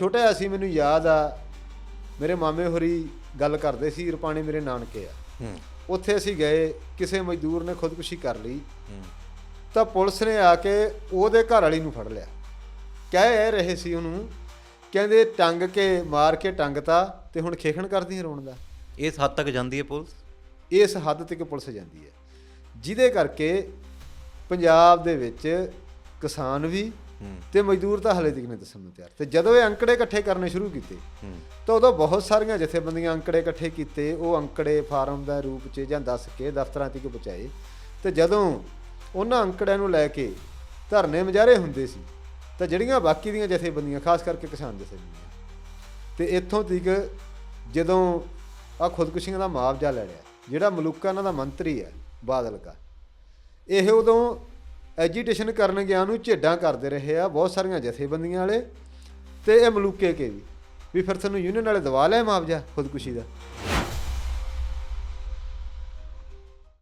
ਛੋਟਾ ਜਿਹਾ ਸੀ ਮੈਨੂੰ ਯਾਦ ਆ ਮੇਰੇ ਮਾਮੇ ਹੋਰੀ ਗੱਲ ਕਰਦੇ ਸੀ ਰਪਾਣੇ ਮੇਰੇ ਨਾਨਕੇ ਆ। ਹੂੰ। ਉੱਥੇ ਅਸੀਂ ਗਏ ਕਿਸੇ ਮਜ਼ਦੂਰ ਨੇ ਖੁਦਕੁਸ਼ੀ ਕਰ ਲਈ। ਹੂੰ। ਤਾਂ ਪੁਲਿਸ ਨੇ ਆ ਕੇ ਉਹਦੇ ਘਰ ਵਾਲੀ ਨੂੰ ਫੜ ਲਿਆ। ਕਹਿ ਰਹੇ ਸੀ ਉਹਨੂੰ ਕਹਿੰਦੇ ਟੰਗ ਕੇ ਮਾਰ ਕੇ ਟੰਗਤਾ ਤੇ ਹੁਣ ਖੇਖਣ ਕਰਦੀ ਰੋਣ ਦਾ। ਇਸ ਹੱਦ ਤੱਕ ਜਾਂਦੀ ਹੈ ਪੁਲਿਸ? ਇਸ ਹੱਦ ਤੱਕ ਪੁਲਿਸ ਜਾਂਦੀ ਹੈ। ਜਿਹਦੇ ਕਰਕੇ ਪੰਜਾਬ ਦੇ ਵਿੱਚ ਕਿਸਾਨ ਵੀ ਤੇ ਮਜ਼ਦੂਰ ਤਾਂ ਹਲੇ ਤੱਕ ਨਹੀਂ ਦੱਸਣ ਨੂੰ ਤਿਆਰ। ਤੇ ਜਦੋਂ ਇਹ ਅੰਕੜੇ ਇਕੱਠੇ ਕਰਨੇ ਸ਼ੁਰੂ ਕੀਤੇ, ਤਾਂ ਉਦੋਂ ਬਹੁਤ ਸਾਰੀਆਂ ਜਥੇਬੰਦੀਆਂ ਅੰਕੜੇ ਇਕੱਠੇ ਕੀਤੇ, ਉਹ ਅੰਕੜੇ ਫਾਰਮ ਦਾ ਰੂਪ 'ਚ ਜਾਂ ਦੱਸ ਕੇ ਦਫ਼ਤਰਾਂ ਤੱਕ ਪਹੁੰਚਾਏ। ਤੇ ਜਦੋਂ ਉਹਨਾਂ ਅੰਕੜਿਆਂ ਨੂੰ ਲੈ ਕੇ ਧਰਨੇ ਮੁਜ਼ਾਹਰੇ ਹੁੰਦੇ ਸੀ, ਤਾਂ ਜਿਹੜੀਆਂ ਬਾਕੀ ਦੀਆਂ ਜਥੇਬੰਦੀਆਂ, ਖਾਸ ਕਰਕੇ ਕਿਸਾਨ ਜਥੇਬੰਦੀਆਂ, ਤੇ ਇੱਥੋਂ ਤੱਕ ਜਦੋਂ ਆ ਖੁਦਕੁਸ਼ੀਆਂ ਦਾ ਮੁਆਵਜ਼ਾ ਲੈ ਲਿਆ, ਜਿਹੜਾ ਮਲੂਕਾ ਇਹਨਾਂ ਦਾ ਮੰਤਰੀ ਹੈ, ਬਾਦਲ ਕਾ ਇਹ ਉਦੋਂ ਐਜੀਟੇਸ਼ਨ ਕਰਨ ਗਿਆ ਨੂੰ ਝੇਡਾਂ ਕਰਦੇ ਰਹੇ ਆ, ਬਹੁਤ ਸਾਰੀਆਂ ਜਥੇਬੰਦੀਆਂ ਵਾਲੇ ਤੇ ਇਹ ਮਲੂਕੇ ਕੇ ਵੀ। ਵੀ ਫਿਰ ਤੁਹਾਨੂੰ ਯੂਨੀਅਨ ਵਾਲੇ ਦਵਾ ਲੈ ਮੁਆਵਜ਼ਾ ਖੁਦਕੁਸ਼ੀ ਦਾ।